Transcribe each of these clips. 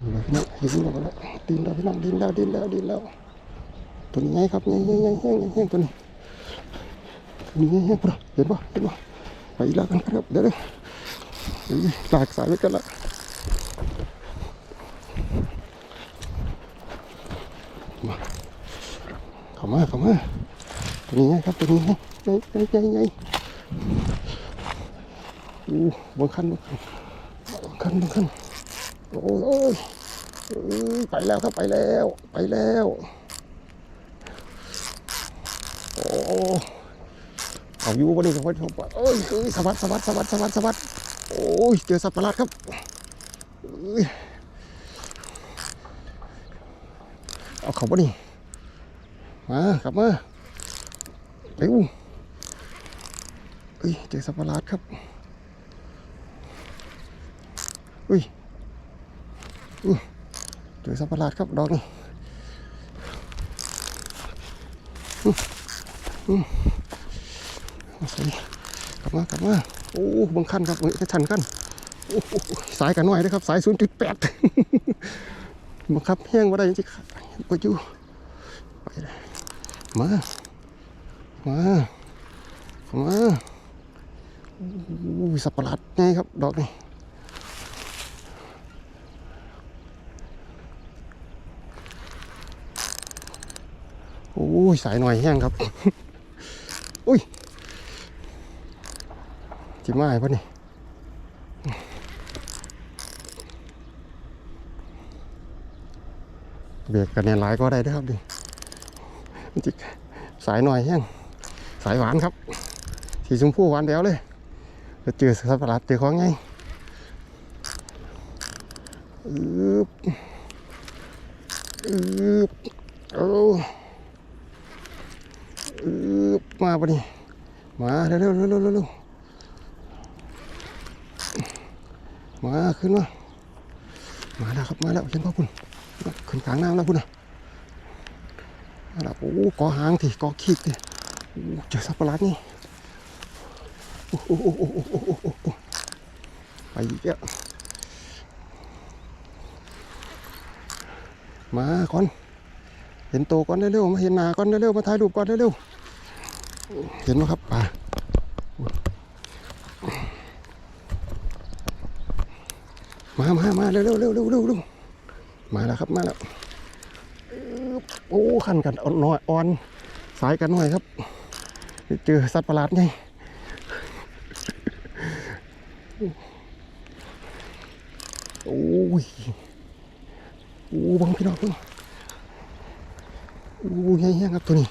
พี่น้องเห็นแล้วก็แล้วดินแล้วพี่น้องดินแล้วดินแล้วดินแล้วตัวนี้ไงครับไงไงไงไงไงไงตัวนี้ตัวนี้ไงไงปะเห็นปะเห็นปะไปอีกแล้วกันครับเดี๋ยวเดี๋ยวเฮ้ยลากสายไว้กันละมาเข้ามาเข้ามาตัวนี้ไงครับตัวนี้ไงไงไงไงไงอู้บนขั้นบนขั้นบนขั้นโอ้ย โอ้ยไปแล้วครับไปแล้ว ไปแล้ว โอ้เอาอยู่บนนี้ครับผมเอ้ยเอ้ยสวัสดสวัสดสวัสดสวัสดสวัสดโอ้ยเจอสัตว์ประหลาดครับเอาเขาบนนี้มาครับมาเร็วเอ้ยเจอสัตว์ประหลาดครับอุ้ย เจอสัตว์ประหลาดครับดอกนี่มาใส่กลับมากลับมาโอ้บางขั้นครับเอ้ยชันขั้นโอ้สายกันหน่อยนะครับ สาย 0.8บังคับแห้งว่าได้จริงๆก็อยู่ไปเลยมา มา มาโอ้สัตว์ประหลาดไงครับ ดอกนี่ อ้ยสายหน่อยแห้งครับ อุ้ยจิมาไอ้พะนี่เบรกกันเนี่ยหลายก็ได้เด้วยครับดิจิสายหน่อยแห้งสายหวานครับ สีชมพูหวานแดวเลยจะเจอสัตว์ประหลาดเจอของไงอึบอึบโอ้ อึ๊บมาปะนี่มาเร็วเร็วเร็วเร็วมาขึ้นมามาแล้วครับมาแล้วเห็นพ่อคุณขึ้นกลางน้ำแล้วคุณนะมาแล้วโอ้กอหางทีกอขีดทีเจอสัตว์ปะหลาดนี่โอ้โอ้โอ้โอ้โอ้โอ้โอ้โอ้ไปอีกแล้วมาก่อน เห็นโตวก่อนเร็วๆมาเห็นหนาก่อนเร็วๆมาถ่ายรูปก่อนเร็วๆ เห็นไหมครับป่ามามามาเร็วๆเร็วเร็วเร็วมาแล้วครับมาแล้วโอ้ขันกันอ่อนน้อยอ่อนสายกันหน่อยครับ เจอสัตว์ประหลาดไงโอ้ยโอ้บังพี่น้องเพิ่งอู้ยแห้งครับตัวนี้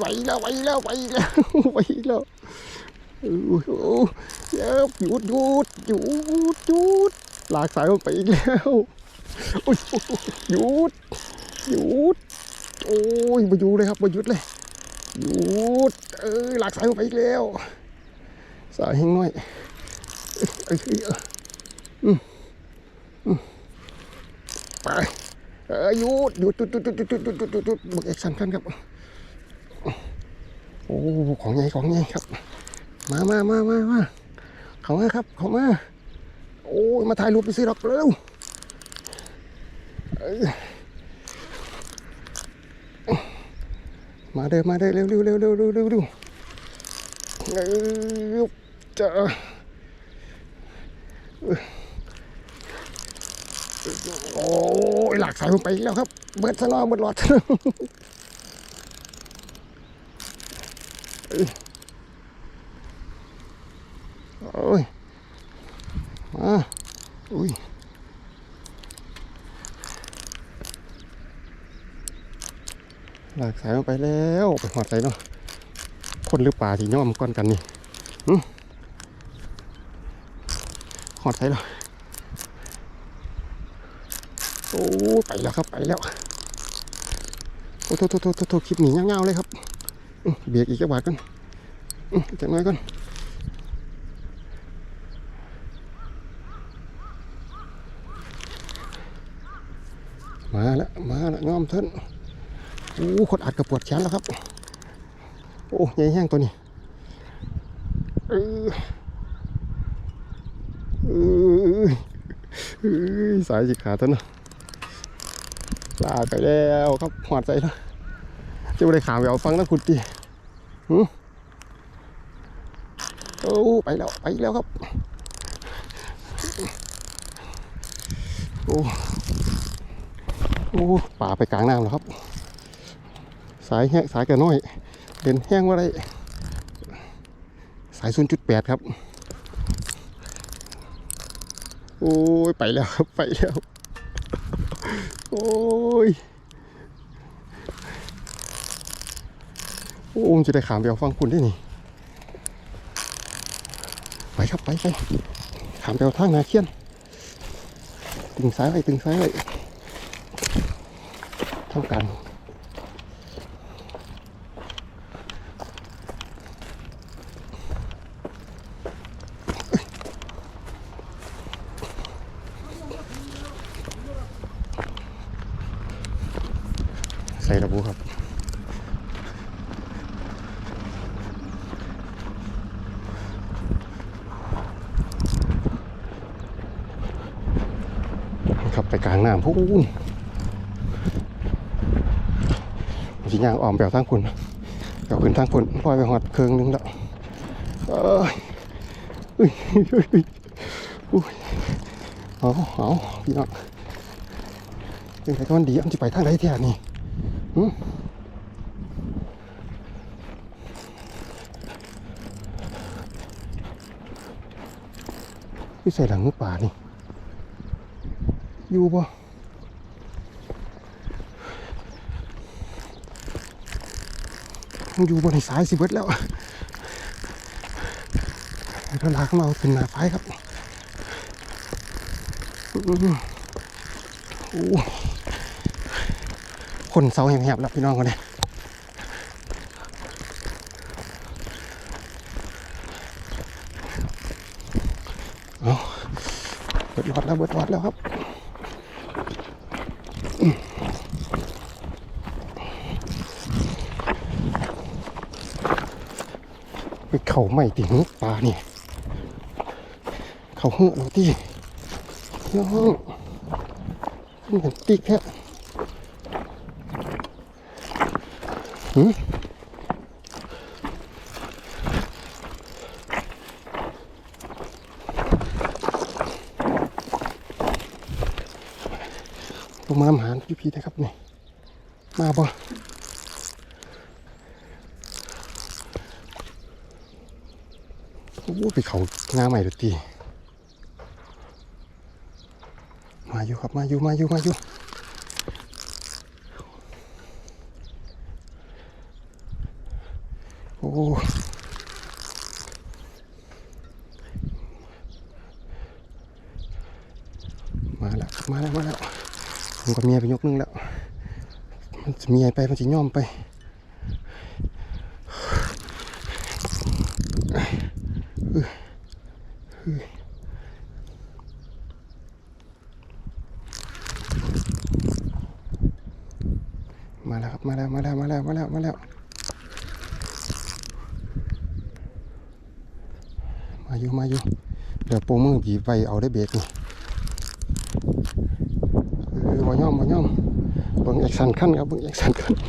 ไปแล้วไปแล้วไปแล้วไปแล้วหยุดหยุดหยุดหยุดหลากสายลงไปอีกแล้วหยุดหยุดโอ้ยมาอยู่เลยครับมาหยุดเลยหยุดเอ้ยลากสายลงไปอีกแล้ว สายแห้งน้อยเอ้ยเอ้ยเอ้ยไป เออหยุดหยุดหยุดหยุดหยุดหยุดหยุดหยุดหยุดหยุดหยุดบักเอกสันกันครับ โอ้ของใหญ่ของใหญ่ครับ มามามามามาเขามาครับเขามาโอ้ยมาถ่ายรูปไปสิหรอกเร็วมาเด้อมาเด้อเร็วเร็วเร็วเร็วเร็วเร็วเร็วเร็วจะ โอ้ยหลากสายลงไปอีกแล้วครับ เบิดซะนอเบิดหลอดเอ้ยโอ้ย มาอุ้ยหลากสายลงไปแล้วไปหอดใส่เนาะคนหรือป่าที่ย่อมก้อนกันนี่หอดใส่แล้ว โอ้ไปแล้วครับไปแล้วโอ้โทษโทษโทษโทษคลิปหนีเงาๆเลยครับเบรกอีกจักบาทก่อนจักหน่อยก่อนมาแล้วมาแล้วงอมเถินโอ้คนอัดกระปวดแขนแล้วครับ โอ้ใหญ่แห้งตัวนี้เออเออสายสิขาดตัวเนะ ลาไปแล้วครับหอดใจแล้วจะไปได้ขาวไปเอาฟังนะคุณตีอโอ้ไปแล้วไปแล้วครับ โอ้โอ้ป่าไปกลางน้ำแล้วครับ สายแห้งสายแก่น้อยเด่นแห้งว่าไรสายศูนย์จุดแปดครับ โอ้ยไปแล้วครับไปแล้ว โอ้ย โอ้มจะได้ขามไปเอาฟังคุณได้นี่ ไปครับไปไปขามไปเอาทางนาเคียน ตึงซ้ายไว้ตึงซ้ายไว้เท่ากัน ส่ระบุครับครับไปกลางน้ำพูนผมสิย่างอ้อมไปเอาทางคุณไปเอาขึ้นทางคุณปล่อยไปหอดเครื่องนึงแล้วเอ้ยอุ้ยอุ้ยอุ้ยอุ้ยเอาเอาพี่น้องเป็นไงก็มันดีอันจะไปทางไหนเที่ยนี่ พี่ใส่หลังป่านี่ อยู่บ่มันอยู่บนสายสิเบิดแล้วเราลากมาเอาขึ้นหนาไฟครับอื้อโอ้ นเสาแหบๆแล้วพี่น้องคนนี้เอาเบิดหลอดแล้วเบิดหลอดแล้วครับไปเข่าไม่ติงปลานี่เข่าเหือะเราที่น้องขึ้นเหมือนติ๊กแค่หืม ลงมาหาพี่พีนะครับนี่ มาบ่โอ้ไปเขางาใหม่เลยตีมาอยู่ครับ มาอยู่ มาอยู่ มาอยู่โอ้มาแล้วมาแล้วมาแล้ว ผมกับเมียไปยกนึงแล้ว มันจะมีไปมันจะย่อมไปมาแล้วครับมาแล้วมาแล้วมาแล้วมาแล้วมาแล้วมาอยู่มาอยู่เดี๋ยวโปรมือบีไปเอาได้เบรกนี่เอย่อมบ่ย่อมเบิ่งแอคชั่นขั้นครับเบิ่งสั่นขั้น